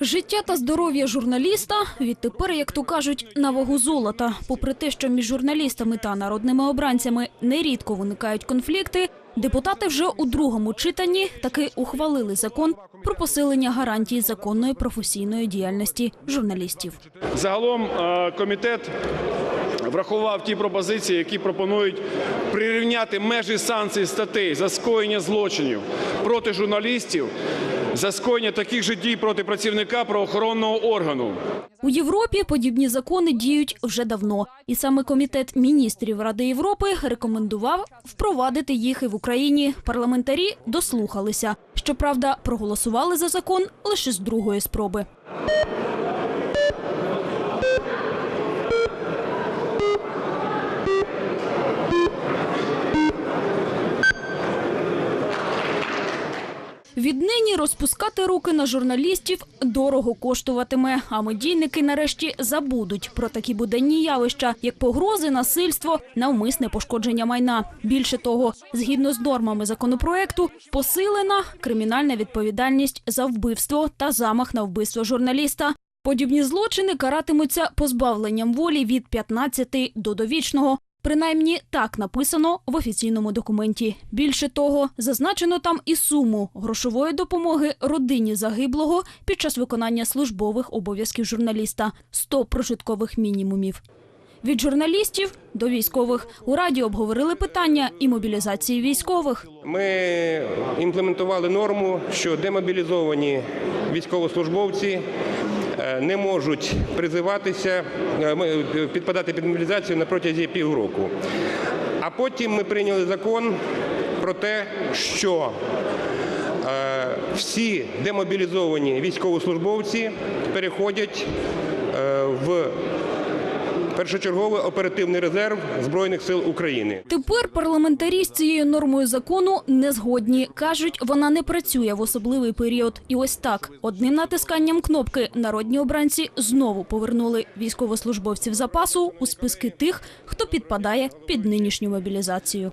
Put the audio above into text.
Життя та здоров'я журналіста відтепер, як то кажуть, на вагу золота. Попри те, що між журналістами та народними обранцями нерідко виникають конфлікти, депутати вже у другому читанні таки ухвалили закон про посилення гарантій законної професійної діяльності журналістів. Загалом е, комітет врахував ті пропозиції, які пропонують прирівняти межі санкцій статей за скоєння злочинів проти журналістів, за скоєння таких же дій проти працівника правоохоронного органу. У Європі подібні закони діють вже давно, і саме комітет міністрів Ради Європи рекомендував впровадити їх і в Україні. Парламентарі дослухалися. Щоправда, проголосували за закон лише з другої спроби. Віднині розпускати руки на журналістів дорого коштуватиме. А медійники нарешті забудуть про такі буденні явища, як погрози, насильство, навмисне пошкодження майна. Більше того, згідно з нормами законопроекту, посилена кримінальна відповідальність за вбивство та замах на вбивство журналіста. Подібні злочини каратимуться позбавленням волі від 15 до довічного. Принаймні так написано в офіційному документі. Більше того, зазначено там і суму грошової допомоги родині загиблого під час виконання службових обов'язків журналіста 100 прожиткових мінімумів. Від журналістів до військових у раді обговорили питання і мобілізації військових. Ми імплементували норму, що демобілізовані військовослужбовці не можуть призиватися, е, підпадати під мобілізацію на протязі півроку. А потім ми прийняли закон про те, що е, всі демобілізовані військовослужбовці переходять е, в першочерговий оперативний резерв Збройних сил України. Тепер парламентарі з цією нормою закону не згодні. кажуть, вона не працює в особливий період. І ось так одним натисканням кнопки народні обранці знову повернули військовослужбовців запасу у списки тих, хто підпадає під нинішню мобілізацію.